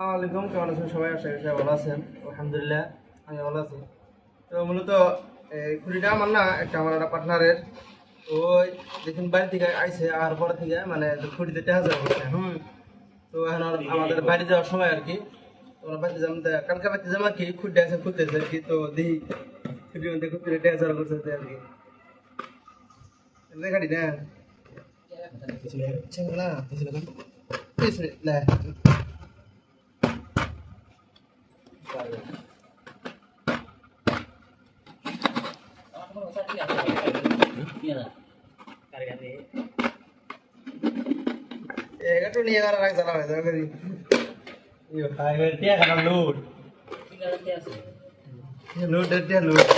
আসসালামাইকুম কেমন আছেন সবাই? আশা করি ভালো আছেন। আলহামদুলিল্লাহ আমি ভালো আছি। তো মূলত এই খুঁড়িটা আমার না একটা আমার একটা পার্টনারের ওই দেখুন বাড়ি থেকে আইসে আর পরে থেকে মানে খুঁড়িতে টেহা হুম। তো এখন আমাদের বাড়ি যাওয়ার সময় আর কি তো আমরা বাড়িতে যাব তা কালকে বাড়িতে যাব আর কি খুঁড়তে আছে খুঁড়তেছে আর কি। তো দেখি খুঁড়ির মধ্যে খুঁড়তে টেহা যাওয়া করছে আর কি। না? না না। একটু নিয়ে যারা রাখ জ্বালা হয়ে যাবে লুট লুট লুট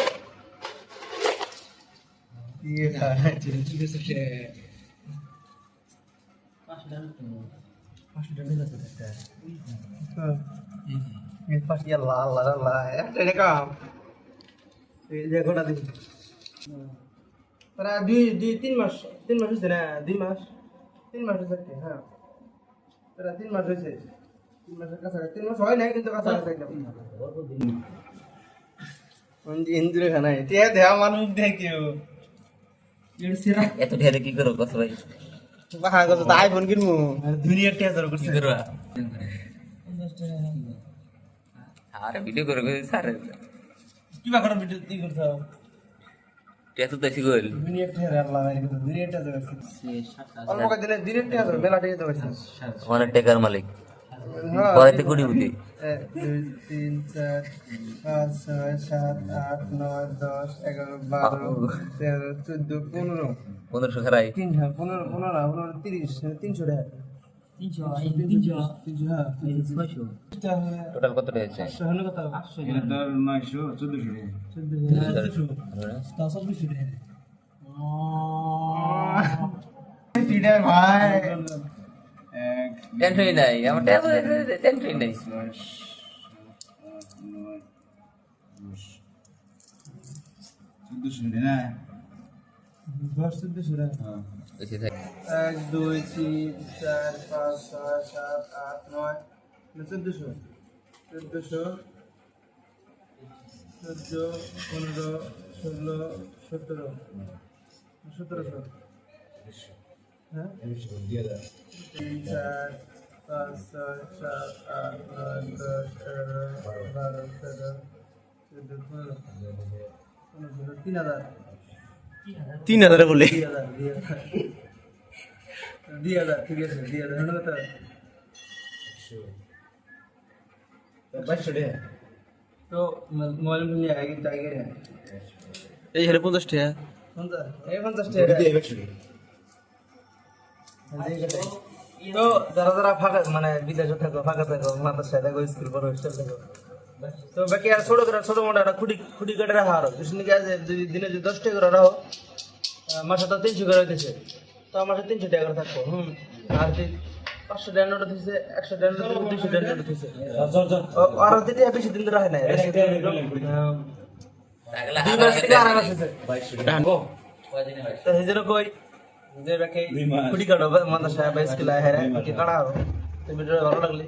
আল্লাহ আল্লাহ আল্লাহ একটা যে গোটা দিন। তারা দুই দুই তিন মাস তিন মাস হয়েছে না দুই মাস তিন মাস হয়েছে হ্যাঁ। তারা তিন মাস হয়েছে তিন মাসের কাছাকাছি তিন মাস হয় নাই কিন্তু কাছাকাছি একদম। ইন্দ্র খানায় তে দেয়া মানুষ দেখিও। সিরা। এত ঢেরে কি করো কত ভাই? বাহা গো তো আইফোন কিনমু দুনিয়ার টেজার কি করছে। করবা? আরে ভিডিও করে স্যার কি বা করো ভিডিও কি করছ? দেশি গোল অনেক টাকার মালিক। কুড়ি দুই তিন চার পাঁচ ছয় সাত আট নয় দশ এগারো বারো তেরো চোদ্দ পনেরো। পনেরোশো তিন হ্যাঁ পনেরো পনেরো পনেরো তিরিশ তিনশো টাকা। টোটাল কত পাঁচশো হলো কত টাকা। এটাই ভাই। টেনশনই নাই আমার টেনশনই নাই। চোদ্দশো না দশ চোদ্দশো টাকা বেশি থাকে এক দুই তিন চার পাঁচ ছয় সাত আট নয় চোদ্দশো। চোদ্দশো চোদ্দ পনেরো ষোলো সতেরো। সতেরোশো। হ্যাঁ? তিন চার পাঁচ ছয় সাত আট নয় দশ এগারো বারো তেরো চোদ্দ পনেরো। পনেরো তিন হাজার। তিন হাজার বলে। আগে এই হলে পঞ্চাশ টাকা। টাকা। তো যারা যারা ফাঁকা মানে বিদেশে থাকো ফাঁকা থাকো মাদ্রাসায় থাকো স্কুল পড়ো হোস্টেল থাকো তো বাকি আর ছোট করে ছোট মোটা একটা খুঁটি খুঁটি কেটে রাখা আরও। কৃষ্ণ আছে দুই দিনে যদি দশ টাকা করে রাখো মাসে তো তিনশো করে হইতেছে। তো মাসে তিনশো টাকা করে থাকব হুম। আর যদি পাঁচশো টাকা নোট দিচ্ছে একশো টাকা নোট দুইশো টাকা নোট দিচ্ছে ও- আর দিতে বেশি দিন ধরে হয় না দুই মাস থেকে আড়াই মাস হয়েছে তো সেই জন্য কই যে খুঁটি কাটো খুঁটি ভিডিও ভালো লাগলে